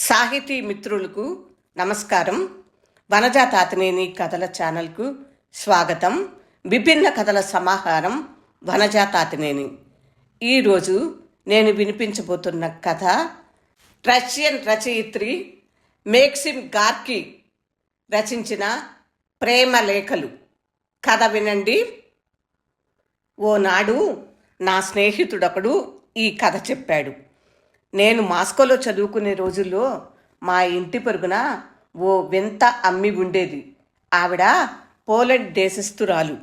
సాహితీ మిత్రులకు నమస్కారం. వనజా తాతనేని కథల ఛానల్కు స్వాగతం. విభిన్న కథల సమాహారం వనజా తాతనేని. ఈరోజు నేను వినిపించబోతున్న కథ రష్యన్ రచయిత్రి మేక్సిమ్ గార్కి రచించిన ప్రేమ లేఖలు. కథ వినండి. ఓనాడు నా స్నేహితుడొకడు ఈ కథ చెప్పాడు. నేను మాస్కోలో చదువుకునే రోజుల్లో మా ఇంటి పొరుగున ఓ వింత అమ్మి ఉండేది. ఆవిడ పోలెండ్ దేశస్థురాలు.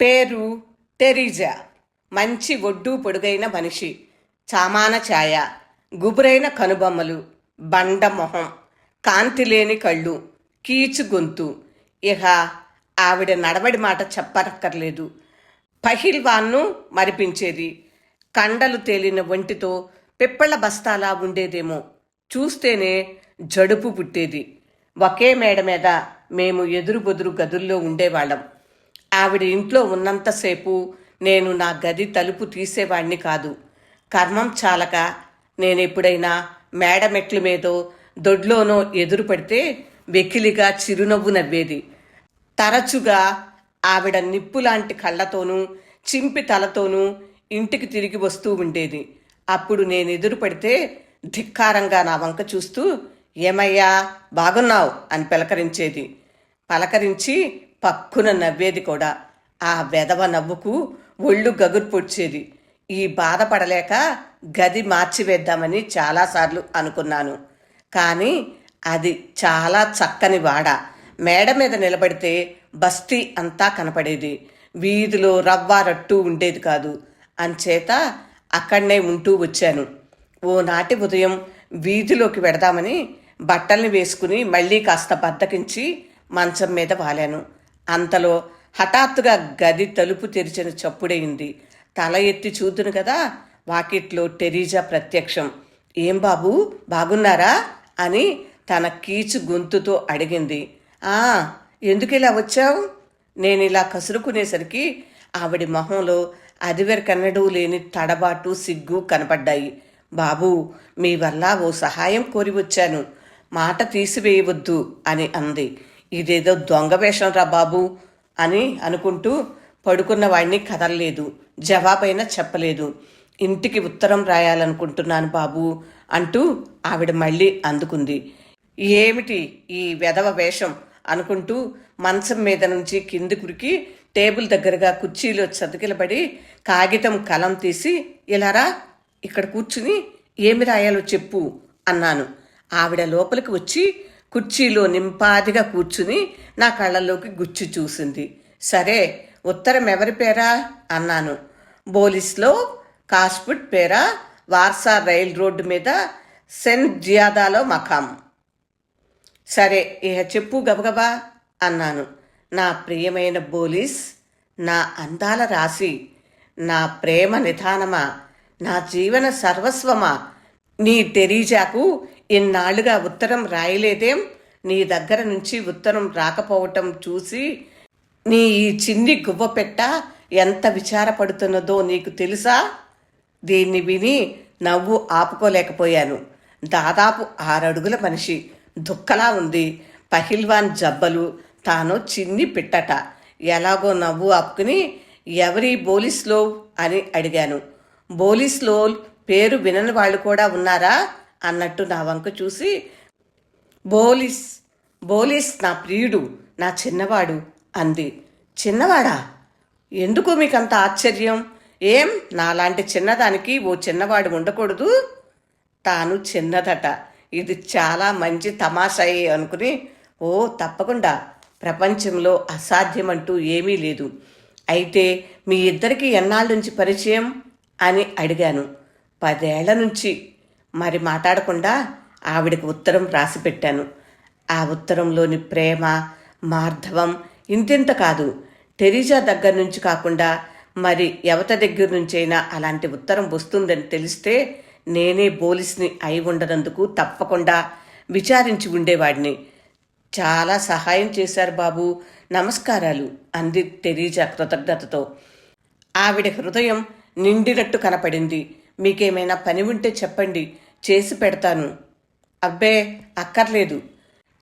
పేరు టెరీజా మంచి ఒడ్డు పొడుగైన మనిషి. చామాన ఛాయ. గుబురైన కనుబొమ్మలు. బండ మొహం. కాంతి లేని కళ్ళు. కీచు గొంతు. ఇహ ఆవిడ నడవడి మాట చెప్పనక్కర్లేదు. పహిల్వాన్ను మరిపించేది. కండలు తేలిన ఒంటితో పిప్పళ్ళ బస్తాలా ఉండేదేమో. చూస్తేనే జడుపు పుట్టేది. ఒకే మేడ మీద మేము ఎదురు బొదురు గదుల్లో ఉండేవాళ్ళం. ఆవిడ ఇంట్లో ఉన్నంతసేపు నేను నా గది తలుపు తీసేవాణ్ణి కాదు. కర్మం చాలక నేనెప్పుడైనా మేడ మెట్ల మీదో దొడ్లోనో ఎదురు పడితే వెకిలిగా చిరునవ్వు నవ్వేది. తరచుగా ఆవిడ నిప్పులాంటి కళ్ళతోనూ చింపి తలతోనూ ఇంటికి తిరిగి వస్తూ ఉండేది. అప్పుడు నేను ఎదురు పడితే ధిక్కారంగా నా వంక చూస్తూ ఏమయ్యా బాగున్నావు అని పలకరించేది. పలకరించి పక్కున నవ్వేది కూడా. ఆ వెధవ నవ్వుకు ఒళ్ళు గగురు పొడిచేది. ఈ బాధపడలేక గది మార్చివేద్దామని చాలాసార్లు అనుకున్నాను. కానీ అది చాలా చక్కని వాడ. మేడ మీద నిలబడితే బస్తీ అంతా కనపడేది. వీధిలో రవ్వారట్టు ఉండేది కాదు. అంచేత అక్కడనే ఉంటూ వచ్చాను. ఓనాటి ఉదయం వీధిలోకి వెడదామని బట్టల్ని వేసుకుని మళ్ళీ కాస్త బద్దకించి మంచం మీద వాలాను. అంతలో హఠాత్తుగా గది తలుపు తెరిచిన చప్పుడైంది తల ఎత్తి చూద్దును కదా వాకిట్లో టెరీజా ప్రత్యక్షం. ఏం బాబు బాగున్నారా? అని తన కీచు గొంతుతో అడిగింది. ఆ ఎందుకు ఇలా వచ్చావు? నేను ఇలా కసురుకునేసరికి ఆవిడి మొహంలో అదివరకన్నడూ లేని తడబాటు సిగ్గు కనపడ్డాయి. బాబు మీ వల్ల ఓ సహాయం కోరి వచ్చాను. మాట తీసివేయవద్దు అని అంది. ఇదేదో దొంగ వేషం రా బాబు అని అనుకుంటూ పడుకున్న వాడిని కదలలేదు. జవాబైనా చెప్పలేదు. ఇంటికి ఉత్తరం రాయాలనుకుంటున్నాను బాబు అంటూ ఆవిడ మళ్ళీ అందుకుంది. ఏమిటి ఈ వెధవ వేషం? అనుకుంటూ మంచం మీద నుంచి కింది కురికి టేబుల్ దగ్గరగా కుర్చీలో చతికిలబడి కాగితం కలం తీసి ఇలారా ఇక్కడ కూర్చుని ఏమి రాయాలో చెప్పు అన్నాను. ఆవిడ లోపలికి వచ్చి కుర్చీలో నింపాదిగా కూర్చుని నా కళ్ళలోకి గుచ్చి చూసింది. సరే ఉత్తరం ఎవరి పేరా? అన్నాను. బోలిస్లో కాస్పుట్ పేరా? వార్సా రైల్ రోడ్డు మీద సెంట్ జియాదాలో మకాం. సరే ఇహ చెప్పు గబగబా అన్నాను. నా ప్రియమైన బోలీస్ నా అందాల రాశి నా ప్రేమ నిధానమా నా జీవన సర్వస్వమా నీ టెరీజాకు ఇన్నాళ్ళుగా ఉత్తరం రాయలేదేం? నీ దగ్గర నుంచి ఉత్తరం రాకపోవటం చూసి నీ ఈ చిన్ని గువ్వపెట్ట ఎంత విచారపడుతున్నదో నీకు తెలుసా? దీన్ని విని నవ్వు ఆపుకోలేకపోయాను. దాదాపు ఆరడుగుల మనిషి దుక్కలా ఉంది. పహిల్వాన్ జబ్బలు తాను చిన్ని పిట్టట. ఎలాగో నవ్వు ఆపుకుని ఎవరి బోలిస్లో అని అడిగాను. బోలిస్లో పేరు వినని వాళ్ళు కూడా ఉన్నారా? అన్నట్టు నా వంక చూసి బోలిస్ బోలిస్ నా ప్రియుడు నా చిన్నవాడు అంది. చిన్నవాడా? ఎందుకు మీకంత ఆశ్చర్యం? ఏం నాలాంటి చిన్నదానికి ఓ చిన్నవాడు ఉండకూడదు? తాను చిన్నదట. ఇది చాలా మంచి తమాషాయే అనుకుని ఓ తప్పకుండా ప్రపంచంలో అసాధ్యమంటూ ఏమీ లేదు. అయితే మీ ఇద్దరికి ఎన్నాళ్ళ నుంచి పరిచయం? అని అడిగాను. పదేళ్ళ నుంచి. మరి మాట్లాడకుండా ఆవిడకి ఉత్తరం రాసి పెట్టాను. ఆ ఉత్తరంలోని ప్రేమ మార్ధవం ఇంతింత కాదు. టెరీజా దగ్గర నుంచి కాకుండా మరి ఎవత దగ్గర నుంచైనా అలాంటి ఉత్తరం వస్తుందని తెలిస్తే నేనే పోలీస్ని అయి ఉండనందుకు తప్పకుండా విచారించి ఉండేవాడిని. చాలా సహాయం చేశారు బాబు. నమస్కారాలు అంది టెరీజా కృతజ్ఞతతో. ఆవిడ హృదయం నిండినట్టు కనపడింది. మీకేమైనా పని ఉంటే చెప్పండి చేసి పెడతాను. అబ్బే అక్కర్లేదు.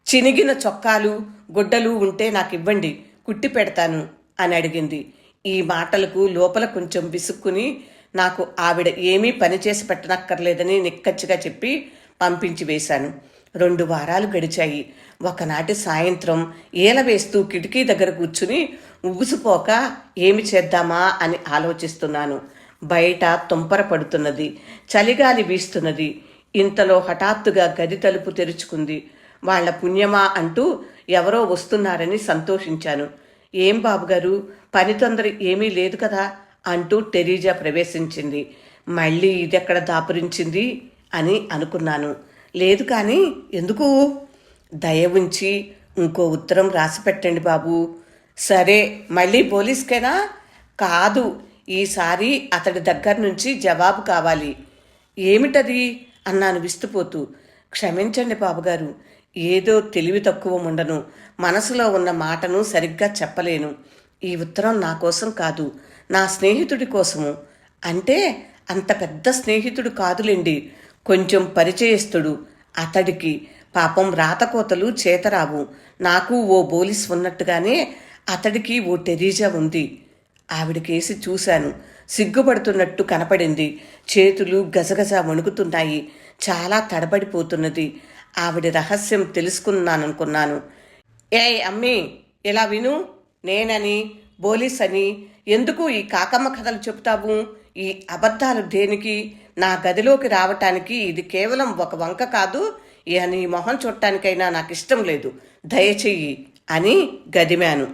చినిగిన చొక్కాలు గుడ్డలు ఉంటే నాకు ఇవ్వండి కుట్టి పెడతాను అని అడిగింది. ఈ మాటలకు లోపల కొంచెం విసుక్కుని నాకు ఆవిడ ఏమీ పని చేసి పెట్టనక్కర్లేదని నిక్కచ్చిగా చెప్పి పంపించి వేశాను. రెండు వారాలు గడిచాయి. ఒకనాటి సాయంత్రం ఈల వేస్తూ కిటికీ దగ్గర కూర్చుని ఉగుసుపోక ఏమి చేద్దామా అని ఆలోచిస్తున్నాను. బయట తుంపర పడుతున్నది చలిగాలి వీస్తున్నది. ఇంతలో హఠాత్తుగా గది తలుపు తెరుచుకుంది. వాళ్ళ పుణ్యమా అంటూ ఎవరో వస్తున్నారని సంతోషించాను. ఏం బాబుగారు పని తొందర ఏమీ లేదు కదా అంటూ టెరీజా ప్రవేశించింది. మళ్ళీ ఇదెక్కడ దాపురించింది? అని అనుకున్నాను. లేదు కానీ ఎందుకు? దయ ఉంచి ఇంకో ఉత్తరం రాసి పెట్టండి బాబు. సరే మళ్ళీ పోలీస్కేనా? కాదు ఈసారి అతడి దగ్గర నుంచి జవాబు కావాలి. ఏమిటది? అన్నాను విస్తుపోతూ. క్షమించండి బాబుగారు ఏదో తెలివి తక్కువ ఉండను. మనసులో ఉన్న మాటను సరిగ్గా చెప్పలేను. ఈ ఉత్తరం నా కోసం కాదు నా స్నేహితుడి కోసము. అంటే అంత పెద్ద స్నేహితుడు కాదులేండి. కొంచెం పరిచయస్తుడు అతడికి పాపం రాతకోతలు చేతరావు. నాకు ఓ బోలిస్ ఉన్నట్టుగానే అతడికి ఓ టెరీజా ఉంది. ఆవిడకేసి చూశాను. సిగ్గుపడుతున్నట్టు కనపడింది. చేతులు గజగజ వణుకుతున్నాయి. చాలా తడబడిపోతున్నది. ఆవిడ రహస్యం తెలుసుకున్నాననుకున్నాను. ఏ అమ్మి ఇలా విను. నేనని బోలీస్ అని ఎందుకు ఈ కాకమ్మ కథలు చెప్తావు ఈ అబద్ధాలు దేనికి? నా గదిలోకి రావటానికి ఇది కేవలం ఒక వంక కాదు ఇక నీ మొహం చూడటానికైనా నాకు ఇష్టం లేదు. దయచెయ్యి అని గదిమాను.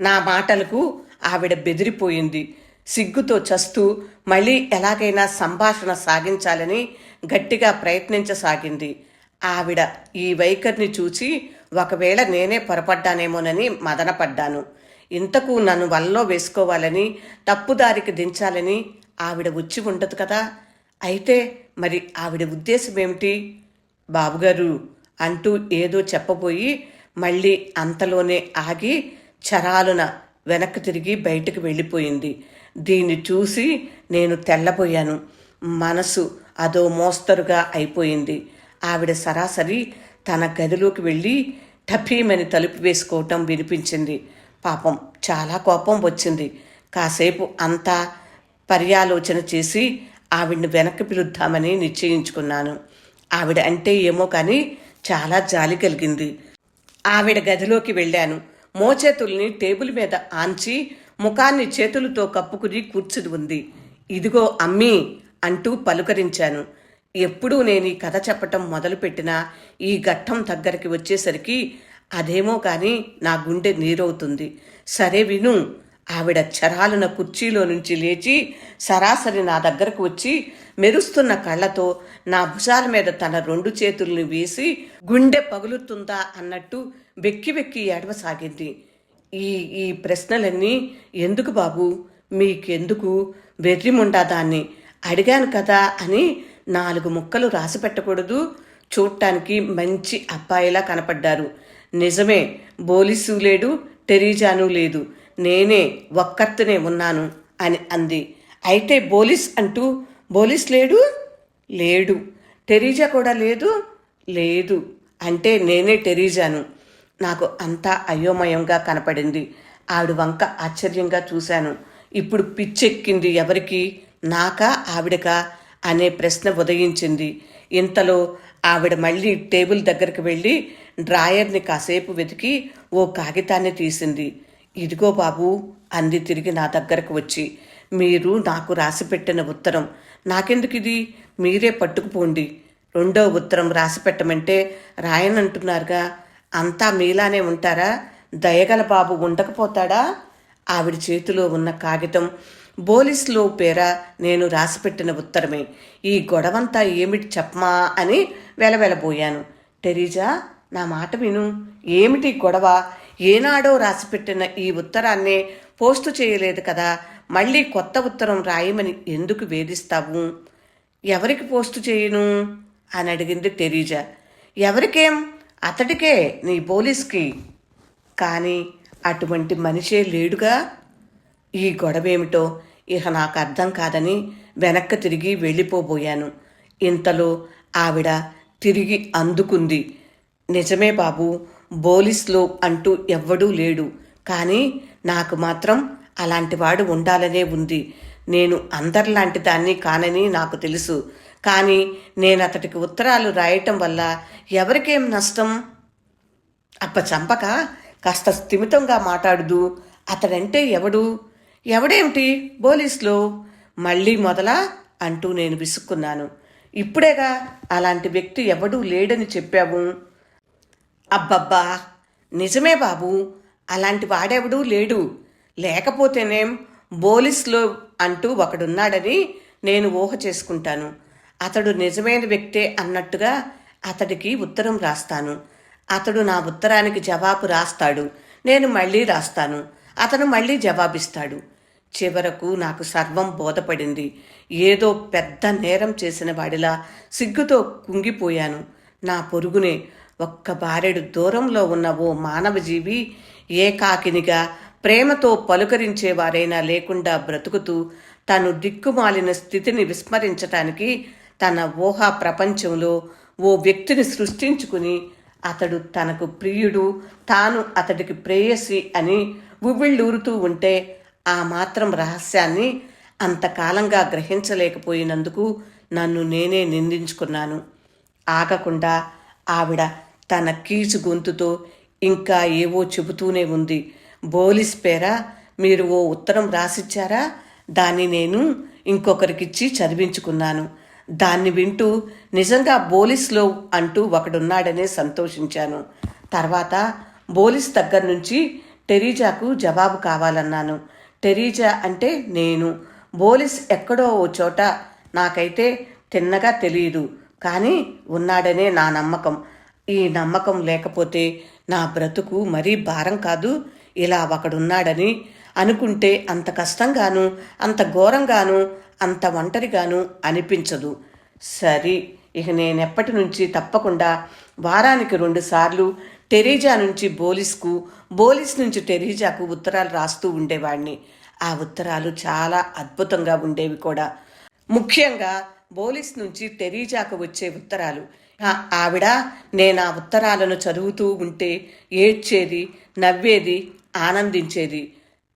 నా మాటలకు ఆవిడ బెదిరిపోయింది. సిగ్గుతో చస్తూ మళ్ళీ ఎలాగైనా సంభాషణ సాగించాలని గట్టిగా ప్రయత్నించసాగింది. ఆవిడ ఈ వైఖరిని చూచి ఒకవేళ నేనే పొరపడ్డానేమోనని మదనపడ్డాను. ఇంతకు నన్ను వల్లో వేసుకోవాలని తప్పుదారికి దించాలని ఆవిడ వచ్చి ఉండదు కదా. అయితే మరి ఆవిడ ఉద్దేశం ఏమిటి? బాబుగారు అంటూ ఏదో చెప్పబోయి మళ్ళీ అంతలోనే ఆగి చరాలున వెనక్కి తిరిగి బయటకు వెళ్ళిపోయింది. దీన్ని చూసి నేను తెల్లబోయాను. మనసు అదో మోస్తరుగా అయిపోయింది. ఆవిడ సరాసరి తన గదిలోకి వెళ్ళి టఫీమని తలుపు వేసుకోవటం వినిపించింది. పాపం చాలా కోపం వచ్చింది. కాసేపు అంతా పర్యాలోచన చేసి ఆవిడ్ని వెనక్కి పిలుద్దామని నిశ్చయించుకున్నాను. ఆవిడ అంటే ఏమో కానీ చాలా జాలి కలిగింది. ఆవిడ గదిలోకి వెళ్ళాను. మోచేతుల్ని టేబుల్ మీద ఆంచి ముఖాన్ని చేతులతో కప్పుకుని కూర్చుని ఉంది. ఇదిగో అమ్మీ అంటూ పలుకరించాను. ఎప్పుడూ నేను ఈ కథ చెప్పటం మొదలుపెట్టినా ఈ ఘట్టం దగ్గరికి వచ్చేసరికి అదేమో కానీ నా గుండె నీరవుతుంది. సరే విను ఆవిడ చరాలున కుర్చీలో నుంచి లేచి సరాసరి నా దగ్గరకు వచ్చి మెరుస్తున్న కళ్ళతో నా భుజాల మీద తన రెండు చేతుల్ని వేసి గుండె పగులుతుందా? అన్నట్టు వెక్కి వెక్కి ఏడవసాగింది. ఈ ఈ ప్రశ్నలన్నీ ఎందుకు బాబు? మీకెందుకు? వెర్రిముండా దాన్ని అడిగాను కదా అని నాలుగు ముక్కలు రాసి పెట్టకూడదు. చూడటానికి మంచి అబ్బాయిలా కనపడ్డారు. నిజమే బోలీసు లేడు టెరీజాను లేదు. నేనే ఒక్కత్తనే ఉన్నాను అని అంది. అయితే బోలీస్ అంటూ బోలీస్ లేడు? లేడు. టెరీజా కూడా లేదు? లేదు. అంటే నేనే టెరీజాను. నాకు అంతా అయోమయంగా కనపడింది. ఆవిడ వంక ఆశ్చర్యంగా చూశాను. ఇప్పుడు పిచ్చెక్కింది ఎవరికి? నాకా ఆవిడకా? అనే ప్రశ్న ఉదయించింది. ఇంతలో ఆవిడ మళ్ళీ టేబుల్ దగ్గరికి వెళ్ళి డ్రాయర్ని కాసేపు వెతికి ఓ కాగితాన్ని తీసింది. ఇదిగో బాబు అంది తిరిగి నా దగ్గరకు వచ్చి. మీరు నాకు రాసిపెట్టిన ఉత్తరం. నాకెందుకు ఇది మీరే పట్టుకుపోండి. రెండో ఉత్తరం రాసి పెట్టమంటే రాయనంటున్నారుగా. అంతా మీలానే ఉంటారా? దయగల బాబు ఉండకపోతాడా? ఆవిడ చేతిలో ఉన్న కాగితం. బోలీస్లో పేర నేను రాసిపెట్టిన ఉత్తరమే. ఈ గొడవంతా ఏమిటి చెప్పమా అని వెలవెలబోయాను. టెరీజా నా మాట విను. ఏమిటి గొడవ? ఏనాడో రాసిపెట్టిన ఈ ఉత్తరాన్నే పోస్టు చేయలేదు కదా మళ్ళీ కొత్త ఉత్తరం రాయమని ఎందుకు వేధిస్తావు? ఎవరికి పోస్టు చేయను? అని అడిగింది టెరీజా. ఎవరికేం? అతడికే నీ పోలీస్కి. కానీ అటువంటి మనిషే లేడుగా? ఈ గొడవేమిటో? ఇహ నాకు అర్థం కాదని వెనక్కి తిరిగి వెళ్ళిపోబోయాను. ఇంతలో ఆవిడ తిరిగి అందుకుంది. నిజమే బాబు బోలిస్లో అంటూ ఎవ్వడూ లేడు. కానీ నాకు మాత్రం అలాంటివాడు ఉండాలనే ఉంది. నేను అందరిలాంటి దాన్ని కానని నాకు తెలుసు. కానీ నేను అతడికి ఉత్తరాలు రాయటం వల్ల ఎవరికేం నష్టం? అప్ప చంపక కాస్త స్థిమితంగా మాట్లాడుదు అతడంటే ఎవడు? ఎవడేమిటి పోలీసులో మళ్ళీ మొదలా అంటూ నేను విసుక్కున్నాను. ఇప్పుడేగా అలాంటి వ్యక్తి ఎవడూ లేడని చెప్పావు? అబ్బబ్బా నిజమే బాబు అలాంటి వాడెవడూ లేడు. లేకపోతేనేం బోలిస్లో అంటూ ఒకడున్నాడని నేను ఊహ చేసుకుంటాను. అతడు నిజమైన వ్యక్తే అన్నట్టుగా అతడికి ఉత్తరం రాస్తాను. అతడు నా ఉత్తరానికి జవాబు రాస్తాడు. నేను మళ్ళీ రాస్తాను. అతను మళ్ళీ జవాబిస్తాడు. చివరకు నాకు సర్వం బోధపడింది. ఏదో పెద్ద నేరం చేసిన వాడిలా సిగ్గుతో కుంగిపోయాను. నా పొరుగునే ఒక్క బారెడు దూరంలో ఉన్న ఓ మానవజీవి ఏకాకినిగా ప్రేమతో పలుకరించేవారైనా లేకుండా బ్రతుకుతూ తను దిక్కుమాలిన స్థితిని విస్మరించటానికి తన ఊహా ప్రపంచంలో ఓ వ్యక్తిని సృష్టించుకుని అతడు తనకు ప్రియుడు తాను అతడికి ప్రేయసి అని ఉవ్విళ్ళూరుతూ ఉంటే ఆ మాత్రం రహస్యాన్ని అంతకాలంగా గ్రహించలేకపోయినందుకు నన్ను నేనే నిందించుకున్నాను. ఆగకుండా ఆవిడ తన కీచు గొంతుతో ఇంకా ఏవో చెబుతూనే ఉంది. బోలిస్ పేర మీరు ఓ ఉత్తరం రాసిచ్చారా? దాన్ని నేను ఇంకొకరికిచ్చి చదివించుకున్నాను. దాన్ని వింటూ నిజంగా బోలిస్లో అంటూ ఒకడున్నాడనే సంతోషించాను. తర్వాత బోలిస్ దగ్గర నుంచి టెరీజాకు జవాబు కావాలన్నాను. టెరీజా అంటే నేను. బోలిస్ ఎక్కడో ఓ చోట నాకైతే తిన్నగా తెలియదు కానీ ఉన్నాడనే నా నమ్మకం. ఈ నమ్మకం లేకపోతే నా బ్రతుకు మరీ భారం కాదు. ఇలా ఒకడున్నాడని అనుకుంటే అంత కష్టంగాను అంత ఘోరంగాను అంత ఒంటరిగాను అనిపించదు. సరే ఇక నేనెప్పటి నుంచి తప్పకుండా వారానికి రెండుసార్లు టెరీజా నుంచి బోలీస్కు బోలీస్ నుంచి టెరీజాకు ఉత్తరాలు రాస్తూ ఉండేవాడిని ఆ ఉత్తరాలు చాలా అద్భుతంగా ఉండేవి కూడా. ముఖ్యంగా బోలిస్ నుంచి టెరీజాకు వచ్చే ఉత్తరాలు. ఆవిడ నేను ఆ ఉత్తరాలను చదువుతూ ఉంటే ఏడ్చేది నవ్వేది ఆనందించేది.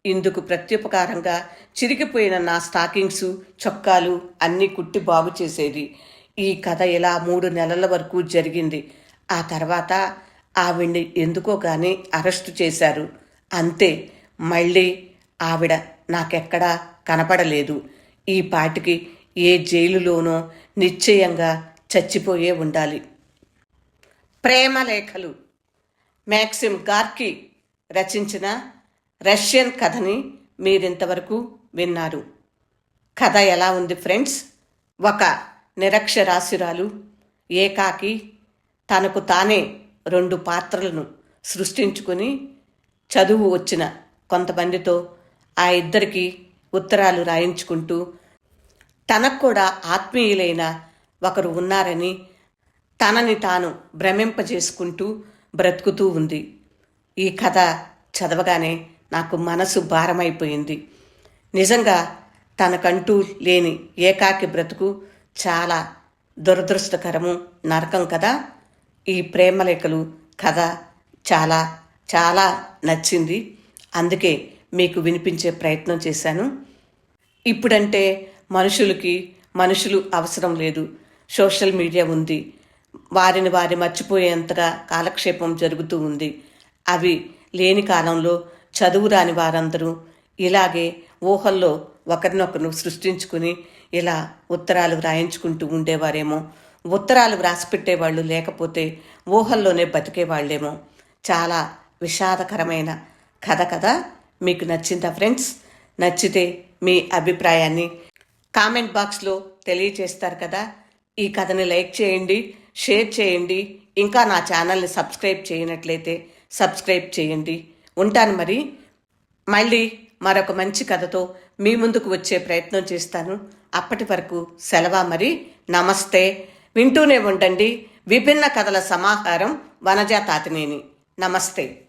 ఇందుకు ప్రత్యుపకారంగా చిరిగిపోయిన నా స్టాకింగ్స్ చొక్కాలు అన్నీ కుట్టి బాగు చేసేది. ఈ కథ ఇలా మూడు నెలల వరకు జరిగింది. ఆ తర్వాత ఆవిడ్ని ఎందుకో కానీ అరెస్టు చేశారు. అంతే మళ్ళీ ఆవిడ నాకెక్కడా కనపడలేదు. ఈ పాటికి ఏ జైలులోనో నిశ్చయంగా చచ్చిపోయే ఉండాలి. ప్రేమలేఖలు మ్యాక్సిమ్ గార్కి రచించిన రష్యన్ కథని మీరింతవరకు విన్నారు. కథ ఎలా ఉంది ఫ్రెండ్స్? ఒక నిరక్షరాస్యురాలు ఏకాకి తనకు తానే రెండు పాత్రలను సృష్టించుకుని చదువు వచ్చిన కొంతమందితో ఆ ఇద్దరికి ఉత్తరాలు రాయించుకుంటూ తనకు కూడా ఆత్మీయులైన ఒకరు ఉన్నారని తనని తాను భ్రమింపజేసుకుంటూ బ్రతుకుతూ ఉంది. ఈ కథ చదవగానే నాకు మనసు భారమైపోయింది. నిజంగా తనకంటూ లేని ఏకాకి బ్రతుకు చాలా దురదృష్టకరము నరకం కదా? ఈ ప్రేమలేఖలు కథ చాలా చాలా నచ్చింది. అందుకే మీకు వినిపించే ప్రయత్నం చేశాను. ఇప్పుడంటే మనుషులకి మనుషులు అవసరం లేదు. సోషల్ మీడియా ఉంది. వారిని వారి మర్చిపోయేంతగా కాలక్షేపం జరుగుతూ ఉంది. అవి లేని కాలంలో చదువు రాని వారందరూ ఇలాగే ఊహల్లో ఒకరినొకరు సృష్టించుకుని ఇలా ఉత్తరాలు వ్రాయించుకుంటూ ఉండేవారేమో. ఉత్తరాలు వ్రాసిపెట్టేవాళ్ళు లేకపోతే ఊహల్లోనే బతికేవాళ్ళేమో. చాలా విషాదకరమైన కథ కదా మీకు నచ్చిందా ఫ్రెండ్స్? నచ్చితే మీ అభిప్రాయాన్ని కామెంట్ బాక్స్లో తెలియచేస్తారు కదా. ఈ కథని లైక్ చేయండి షేర్ చేయండి. ఇంకా నా ఛానల్ని సబ్స్క్రైబ్ చేయనట్లయితే సబ్స్క్రైబ్ చేయండి. ఉంటాను మరి. మళ్ళీ మరొక మంచి కథతో మీ ముందుకు వచ్చే ప్రయత్నం చేస్తాను. అప్పటి వరకు సెలవా మరి. నమస్తే. వింటూనే ఉండండి. విభిన్న కథల సమాహారం వనజా తాతినేని నమస్తే.